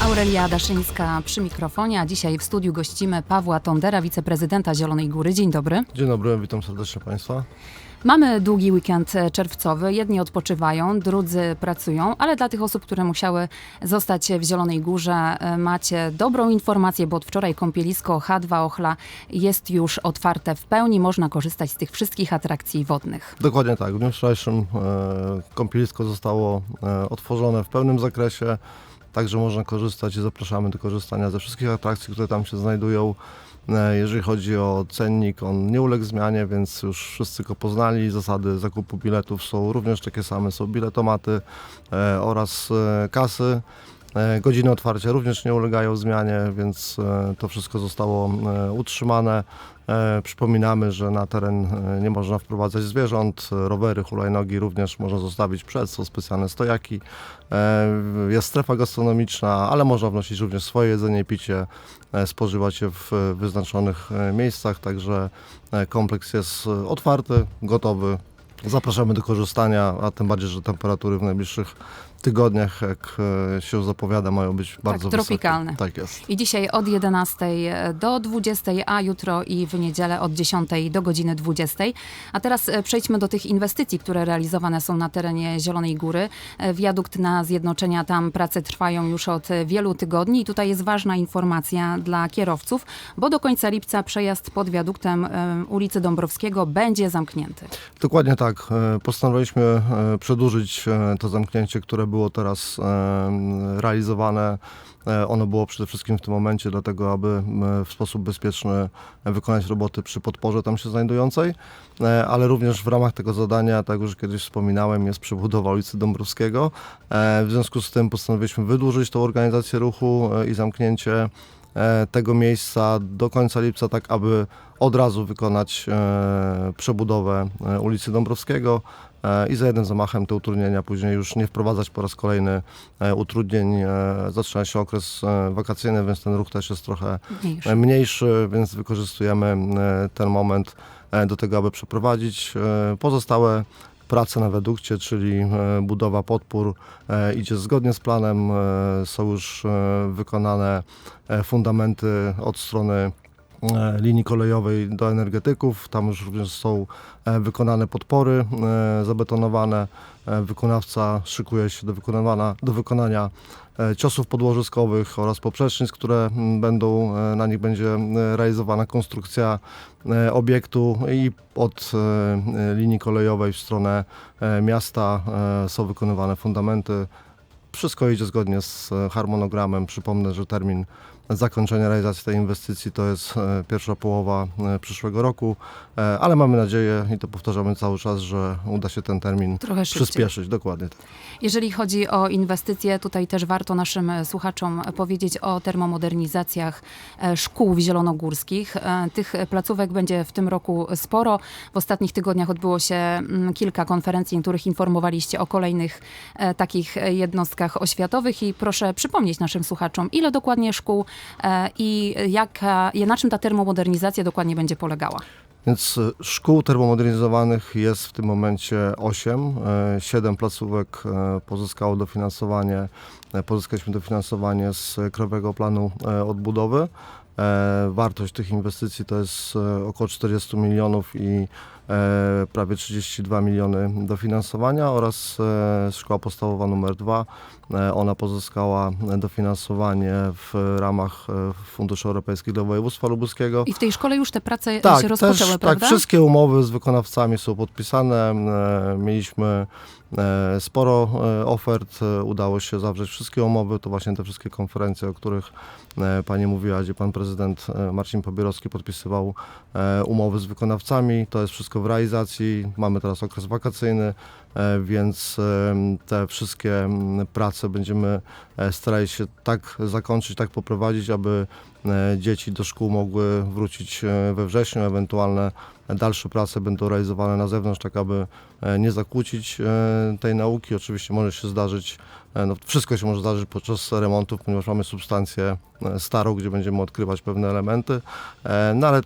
Aurelia Daszyńska przy mikrofonie, a dzisiaj w studiu gościmy Pawła Tondera, wiceprezydenta Zielonej Góry. Dzień dobry. Dzień dobry, witam serdecznie Państwa. Mamy długi weekend e, czerwcowy. Jedni odpoczywają, drudzy pracują, ale dla tych osób, które musiały zostać w Zielonej Górze, e, macie dobrą informację, bo od wczoraj kąpielisko H2 Ochla jest już otwarte w pełni. Można korzystać z tych wszystkich atrakcji wodnych. Dokładnie tak. W dniu wczorajszym e, kąpielisko zostało otworzone w pełnym zakresie, także można korzystać i zapraszamy do korzystania ze wszystkich atrakcji, które tam się znajdują. E, jeżeli chodzi o cennik, on nie uległ zmianie, więc już wszyscy go poznali. Zasady zakupu biletów są również takie same. Są biletomaty e, oraz e, kasy. E, Godziny otwarcia również nie ulegają zmianie, więc e, to wszystko zostało e, utrzymane. Przypominamy, że na teren nie można wprowadzać zwierząt, rowery, hulajnogi również można zostawić przed, są specjalne stojaki. Jest strefa gastronomiczna, ale można wnosić również swoje jedzenie picie, spożywać je w wyznaczonych miejscach, także kompleks jest otwarty, gotowy. Zapraszamy do korzystania, a tym bardziej, że temperatury w najbliższych tygodniach, jak e, się zapowiada, mają być bardzo tropikalne. wysokie. Tak jest. I dzisiaj od 11 do 20, a jutro i w niedzielę od 10 do godziny 20. A teraz e, przejdźmy do tych inwestycji, które realizowane są na terenie Zielonej Góry. E, Wiadukt na Zjednoczenia, tam prace trwają już od e, wielu tygodni i tutaj jest ważna informacja dla kierowców, bo do końca lipca przejazd pod wiaduktem e, ulicy Dąbrowskiego będzie zamknięty. Dokładnie tak. E, Postanowiliśmy e, przedłużyć e, to zamknięcie, które było teraz realizowane. Ono było przede wszystkim w tym momencie dlatego, aby w sposób bezpieczny wykonać roboty przy podporze tam się znajdującej, ale również w ramach tego zadania, tak już kiedyś wspominałem, jest przebudowa ulicy Dąbrowskiego. W związku z tym postanowiliśmy wydłużyć tą organizację ruchu i zamknięcie tego miejsca do końca lipca, tak aby od razu wykonać e, przebudowę e, ulicy Dąbrowskiego e, i za jednym zamachem te utrudnienia później już nie wprowadzać po raz kolejny e, utrudnień. E, zaczyna się okres e, wakacyjny, więc ten ruch też jest trochę Mniejszy. e, mniejszy, więc wykorzystujemy e, ten moment e, do tego, aby przeprowadzić e, pozostałe prace na wedukcie, czyli e, budowa podpór e, idzie zgodnie z planem. E, Są już wykonane fundamenty od strony linii kolejowej do energetyków. Tam już również są e, wykonane podpory e, zabetonowane. E, Wykonawca szykuje się do, do wykonania e, ciosów podłożyskowych oraz poprzecznic, które m, będą, e, na nich będzie e, realizowana konstrukcja e, obiektu i od e, linii kolejowej w stronę e, miasta e, są wykonywane fundamenty. Wszystko idzie zgodnie z e, harmonogramem. Przypomnę, że termin zakończenia realizacji tej inwestycji to jest e, pierwsza połowa e, przyszłego roku, e, ale mamy nadzieję i to powtarzamy cały czas, że uda się ten termin przyspieszyć. Dokładnie tak. Jeżeli chodzi o inwestycje, tutaj też warto naszym słuchaczom powiedzieć o termomodernizacjach szkół zielonogórskich. Tych placówek będzie w tym roku sporo. W ostatnich tygodniach odbyło się mm, kilka konferencji, w których informowaliście o kolejnych takich jednostkach oświatowych i proszę przypomnieć naszym słuchaczom, ile dokładnie szkół i jaka, na czym ta termomodernizacja dokładnie będzie polegała. Więc e, szkół termomodernizowanych jest w tym momencie 8. 7 placówek e, pozyskało dofinansowanie, e, pozyskaliśmy dofinansowanie z Krajowego Planu e, Odbudowy. E, Wartość tych inwestycji to jest e, około 40 milionów i e, prawie 32 miliony dofinansowania oraz e, szkoła podstawowa numer 2. E, Ona pozyskała dofinansowanie w ramach e, Funduszy Europejskich dla województwa lubuskiego. I w tej szkole już te prace się Tak, rozpoczęły, też, prawda? tak, wszystkie umowy z wykonawcami są podpisane. E, Mieliśmy e, sporo e, ofert, e, udało się zawrzeć wszystkie umowy. To właśnie te wszystkie konferencje, o których e, Pani mówiła, gdzie Pan Prezydent e, Marcin Pobierowski podpisywał e, umowy z wykonawcami. To jest wszystko w realizacji. Mamy teraz okres wakacyjny, e, więc e, te wszystkie prace będziemy e, starali się tak zakończyć, tak poprowadzić, aby dzieci do szkół mogły wrócić we wrześniu, ewentualne dalsze prace będą realizowane na zewnątrz, tak aby nie zakłócić tej nauki. Oczywiście może się zdarzyć, no wszystko się może zdarzyć podczas remontów, ponieważ mamy substancję starą, gdzie będziemy odkrywać pewne elementy, no ale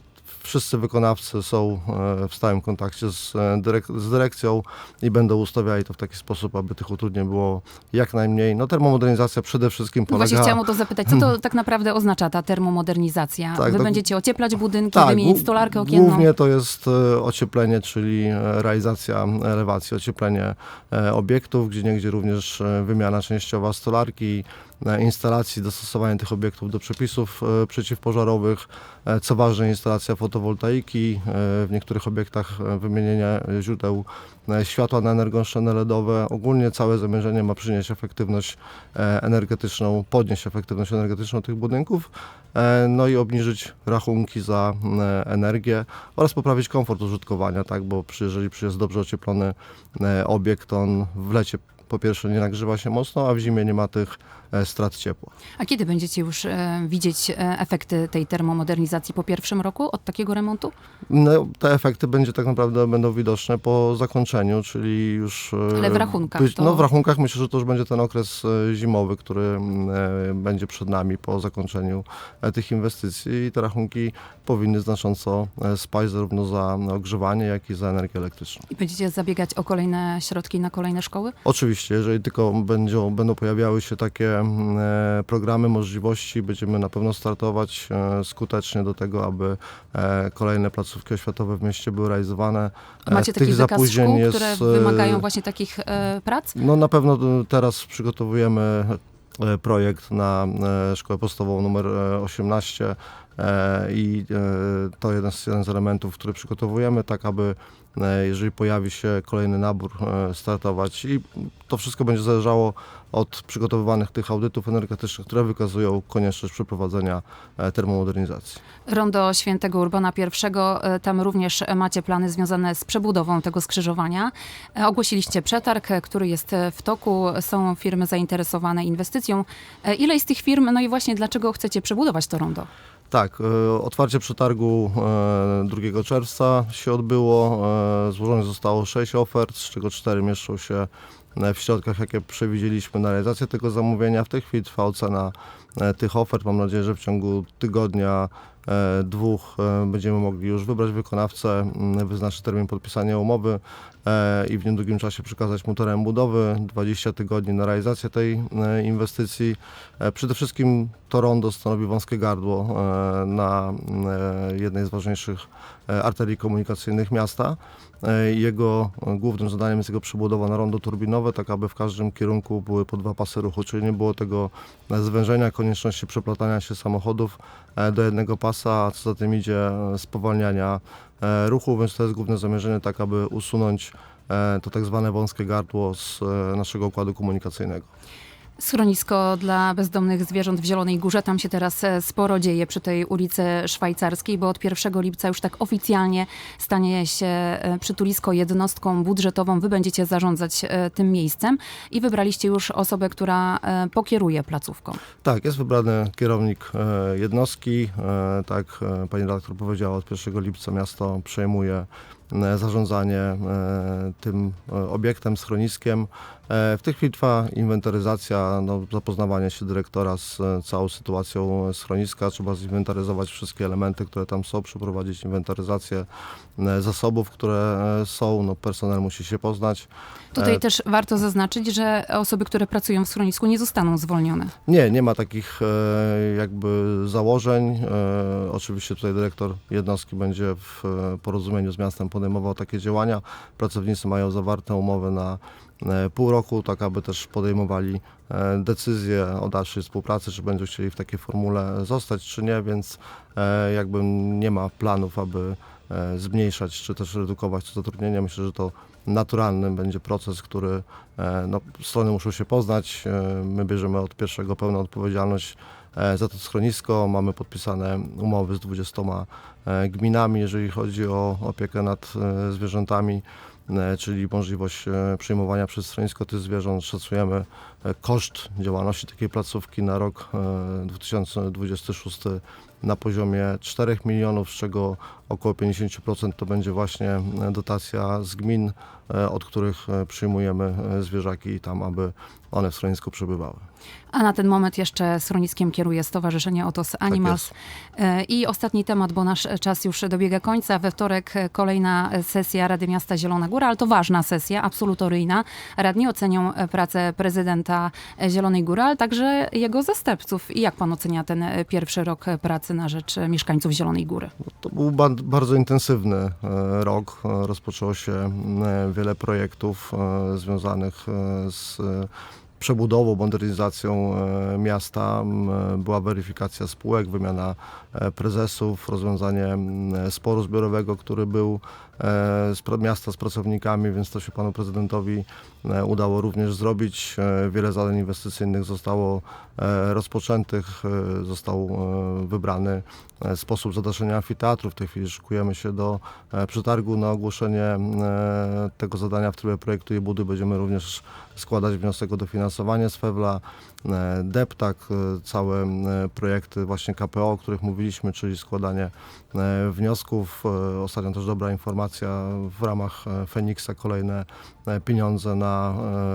Wszyscy wykonawcy są e, w stałym kontakcie z, e, dyrek- z dyrekcją i będą ustawiali to w taki sposób, aby tych utrudnień było jak najmniej. No termomodernizacja przede wszystkim No polega... Właśnie chciałam o to zapytać, co to tak naprawdę oznacza ta termomodernizacja? Tak, Wy to- będziecie ocieplać budynki, Tak, wymienić stolarkę okienną? Głównie to jest e, ocieplenie, czyli realizacja elewacji, ocieplenie obiektów, gdzie niegdzie również wymiana częściowa stolarki, instalacji, dostosowanie tych obiektów do przepisów e, przeciwpożarowych, e, co ważne instalacja fotowoltaiki, e, w niektórych obiektach wymienienie źródeł światła na energooszczędne LEDowe. Ogólnie całe zamierzenie ma przynieść efektywność energetyczną, podnieść efektywność energetyczną tych budynków, no i obniżyć rachunki za energię oraz poprawić komfort użytkowania, tak, bo przy, jeżeli jest dobrze ocieplony obiekt, on w lecie po pierwsze nie nagrzewa się mocno, a w zimie nie ma tych strat ciepła. A kiedy będziecie już e, widzieć e, efekty tej termomodernizacji? Po pierwszym roku od takiego remontu? No, te efekty będzie tak naprawdę będą widoczne po zakończeniu, czyli już... e, Ale w rachunkach być- to- No w rachunkach myślę, że to już będzie ten okres e, zimowy, który e, będzie przed nami po zakończeniu e, tych inwestycji i te rachunki powinny znacząco e, spaść zarówno za ogrzewanie, jak i za energię elektryczną. I będziecie zabiegać o kolejne środki na kolejne szkoły? Oczywiście, jeżeli tylko będą, będą pojawiały się takie e, programy, możliwości, będziemy na pewno startować e, skutecznie do tego, aby e, kolejne placówki oświatowe w mieście były realizowane. E, Macie tych taki zapóźnień szkół, jest, które e, wymagają właśnie takich e, prac? No na pewno e, teraz przygotowujemy e, projekt na e, szkołę podstawową numer e, 18 e, i e, to jeden z, jeden z elementów, który przygotowujemy, tak aby e, jeżeli pojawi się kolejny nabór, e, startować i to wszystko będzie zależało od przygotowywanych tych audytów energetycznych, które wykazują konieczność przeprowadzenia e, termomodernizacji. Rondo Świętego Urbana I, e, tam również macie plany związane z przebudową tego skrzyżowania. E, Ogłosiliście przetarg, e, który jest e, w toku. Są firmy zainteresowane inwestycją. E, Ile jest tych firm? No i właśnie dlaczego chcecie przebudować to rondo? Tak, e, otwarcie przetargu e, 2 czerwca się odbyło. E, Złożonych zostało 6 ofert, z czego 4 mieszczą się e, w środkach, jakie przewidzieliśmy na realizację tego zamówienia. W tej chwili trwa ocena e, tych ofert. Mam nadzieję, że w ciągu tygodnia, e, dwóch e, będziemy mogli już wybrać wykonawcę, m, wyznaczyć termin podpisania umowy e, i w niedługim czasie przekazać mu teren budowy. 20 tygodni na realizację tej e, inwestycji. E, Przede wszystkim to rondo stanowi wąskie gardło e, na e, jednej z ważniejszych e, arterii komunikacyjnych miasta. E, Jego e, głównym zadaniem jest jego przebudowa na rondo turbinowe, tak aby w każdym kierunku były po dwa pasy ruchu, czyli nie było tego e, zwężenia, konieczności przeplatania się samochodów e, do jednego pasa, a co za tym idzie e, spowalniania e, ruchu, więc to jest główne zamierzenie, tak aby usunąć e, to tak zwane wąskie gardło z e, naszego układu komunikacyjnego. Schronisko dla bezdomnych zwierząt w Zielonej Górze. Tam się teraz e, sporo dzieje przy tej ulicy Szwajcarskiej, bo od 1 lipca już tak oficjalnie stanie się e, przytulisko jednostką budżetową. Wy będziecie zarządzać e, tym miejscem i wybraliście już osobę, która pokieruje placówką. Tak, jest wybrany kierownik jednostki. Tak, pani redaktor powiedziała, od 1 lipca miasto przejmuje zarządzanie e, tym e, obiektem, schroniskiem. E, w tej chwili trwa inwentaryzacja, no, zapoznawanie się dyrektora z e, całą sytuacją schroniska. Trzeba zinwentaryzować wszystkie elementy, które tam są, przeprowadzić inwentaryzację e, zasobów, które e, są. No, personel musi się poznać. Tutaj E, też warto zaznaczyć, że osoby, które pracują w schronisku nie zostaną zwolnione. Nie, nie ma takich e, jakby założeń. E, oczywiście tutaj dyrektor jednostki będzie w e, porozumieniu z miastem podejmował takie działania. Pracownicy mają zawarte umowy na e, pół roku, tak aby też podejmowali e, decyzje o dalszej współpracy, czy będą chcieli w takiej formule zostać, czy nie, więc e, jakby nie ma planów, aby zmniejszać, czy też redukować to zatrudnienie. Myślę, że to naturalny będzie proces, który no, strony muszą się poznać. My bierzemy od pierwszego pełną odpowiedzialność za to schronisko. Mamy podpisane umowy z 20 e, gminami, jeżeli chodzi o opiekę nad e, zwierzętami, e, czyli możliwość e, przyjmowania przez schronisko tych zwierząt. Szacujemy e, koszt działalności takiej placówki na rok e, 2026 na poziomie 4 milionów, z czego około 50% to będzie właśnie e, dotacja z gmin, e, od których e, przyjmujemy zwierzaki tam, aby one w schronisku przebywały. A na ten moment jeszcze schroniskiem kieruje Stowarzyszenie Otos Animals. E, I ostatni temat, bo nasz czas już dobiega końca. We wtorek kolejna sesja Rady Miasta Zielona Góra, ale to ważna sesja, absolutoryjna. Radni ocenią pracę prezydenta Zielonej Góry, ale także jego zastępców. I jak pan ocenia ten pierwszy rok e, na rzecz mieszkańców Zielonej Góry? To był ba- bardzo intensywny e, rok. E, Rozpoczęło się e, wiele projektów związanych z przebudową, modernizacją miasta. Była weryfikacja spółek, wymiana prezesów, rozwiązanie sporu zbiorowego, który był z pra- miasta z pracownikami, więc to się panu prezydentowi e, udało również zrobić. E, Wiele zadań inwestycyjnych zostało e, rozpoczętych, e, został e, wybrany e, sposób zadaszenia amfiteatru. W tej chwili szykujemy się do e, przetargu na ogłoszenie e, tego zadania w trybie projektu i budy. Będziemy również składać wniosek o dofinansowanie z FEWLA, e, DEPTAK, e, całe e, projekty właśnie KPO, o których mówiliśmy, czyli składanie e, wniosków. E, Ostatnio też dobra informacja w ramach e, Feniksa kolejne pieniądze na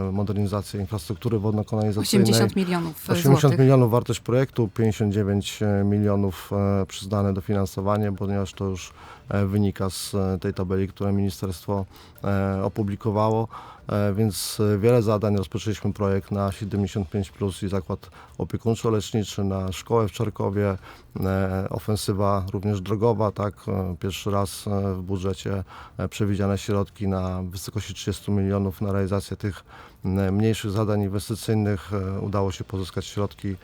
e, modernizację infrastruktury wodno-kanalizacyjnej. 80 milionów e, 80 złotych. milionów wartość projektu, 59 milionów e, przyznane dofinansowanie, ponieważ to już e, wynika z e, tej tabeli, którą ministerstwo e, opublikowało. E, Więc e, wiele zadań. Rozpoczęliśmy projekt na 75 plus i zakład opiekuńczo-leczniczy, na szkołę w Czarkowie, e, ofensywa również drogowa, tak. E, Pierwszy raz e, w budżecie e, przewidziane środki na wysokości 30 milionów na realizację tych mniejszych zadań inwestycyjnych. E, Udało się pozyskać środki e,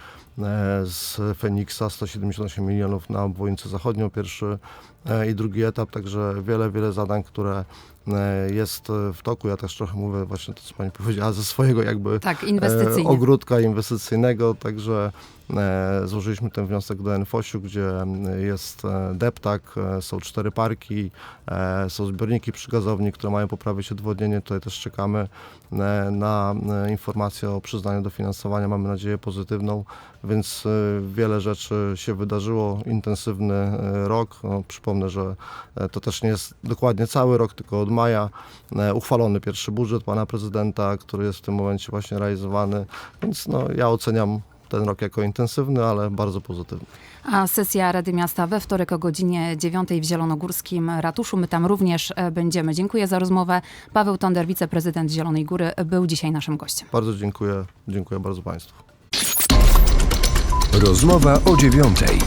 z Feniksa 178 milionów na obwodnicę zachodnią, pierwszy e, i drugi etap, także wiele, wiele zadań, które jest e, w toku. Ja też trochę mówię właśnie to, co Pani powiedziała, ze swojego jakby Tak, e, inwestycyjnie. ogródka inwestycyjnego, także e, złożyliśmy ten wniosek do NFOŚ-u, gdzie jest e, deptak, e, są cztery parki, e, są zbiorniki przy gazowni, które mają poprawić odwodnienie. Tutaj też czekamy e, na e, informację o przyznaniu dofinansowania, mamy nadzieję pozytywną, więc e, wiele rzeczy się wydarzyło, intensywny e, rok. No, przypomnę, że e, to też nie jest dokładnie cały rok, tylko od maja e, uchwalony pierwszy budżet pana prezydenta, który jest w tym momencie właśnie realizowany, więc no, ja oceniam ten rok jako intensywny, ale bardzo pozytywny. A sesja Rady Miasta we wtorek o godzinie 9 w Zielonogórskim Ratuszu. My tam również e, będziemy. Dziękuję za rozmowę. Paweł Tonder, wiceprezydent Zielonej Góry, był dzisiaj naszym gościem. Bardzo dziękuję, dziękuję bardzo Państwu. Rozmowa o dziewiątej.